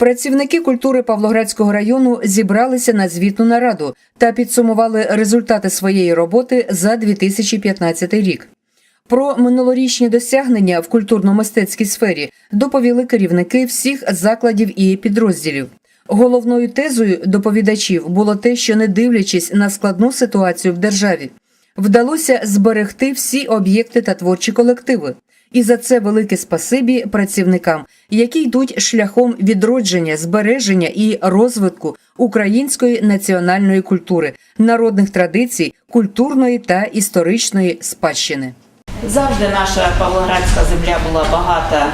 Працівники культури Павлоградського району зібралися на звітну нараду та підсумували результати своєї роботи за 2015 рік. Про минулорічні досягнення в культурно-мистецькій сфері доповіли керівники всіх закладів і підрозділів. Головною тезою доповідачів було те, що не дивлячись на складну ситуацію в державі, вдалося зберегти всі об'єкти та творчі колективи. І за це велике спасибі працівникам, які йдуть шляхом відродження, збереження і розвитку української національної культури, народних традицій, культурної та історичної спадщини. Завжди наша Павлоградська земля була багата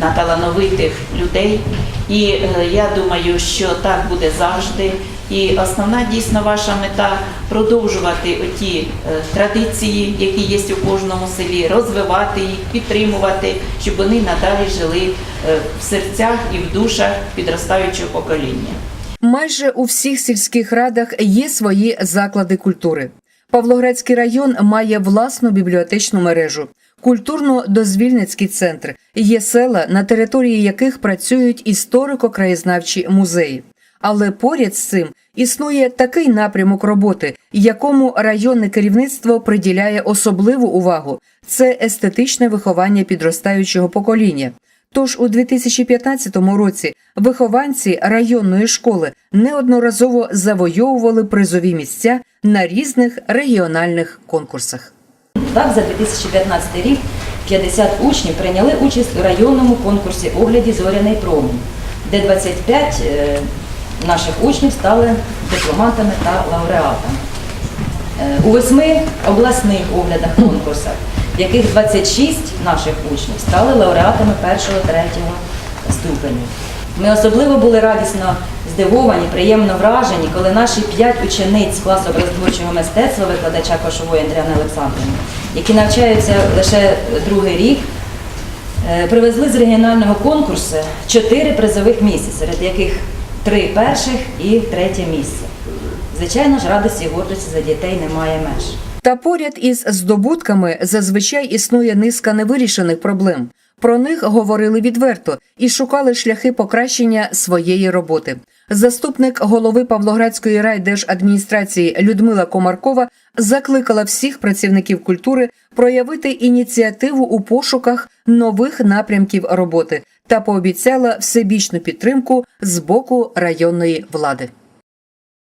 на талановитих людей, і е, я думаю, що так буде завжди. І основна дійсно ваша мета продовжувати оті е, традиції, які є у кожному селі, розвивати їх, підтримувати, щоб вони надалі жили е, в серцях і в душах підростаючого покоління. Майже у всіх сільських радах є свої заклади культури. Павлоградський район має власну бібліотечну мережу, культурно-дозвільницький центр, є села, на території яких працюють історико-краєзнавчі музеї. Але поряд з цим існує такий напрямок роботи, якому районне керівництво приділяє особливу увагу це естетичне виховання підростаючого покоління. Тож у 2015 році вихованці районної школи неодноразово завойовували призові місця на різних регіональних конкурсах. Так, за 2015 рік 50 учнів прийняли участь у районному конкурсі огляді Зоряний промінь, де 25 е, наших учнів стали дипломантами та лауреатами. Е, У восьми обласних оглядах конкурсах, в яких 26 наших учнів стали лауреатами першого-третього ступеню. Ми особливо були радісно здивовані, приємно вражені, коли наші п'ять учениць класу образотворчого мистецтва викладача Кошової Андріани Олександрівни, які навчаються лише другий рік, е, привезли з регіонального конкурсу чотири призових місця, серед яких три перших і третє місце. Звичайно ж, радості і гордості за дітей немає меж. Та поряд із здобутками зазвичай існує низка невирішених проблем. Про них говорили відверто і шукали шляхи покращення своєї роботи. Заступник голови Павлоградської райдержадміністрації Людмила Комаркова закликала всіх працівників культури проявити ініціативу у пошуках нових напрямків роботи та пообіцяла всебічну підтримку з боку районної влади.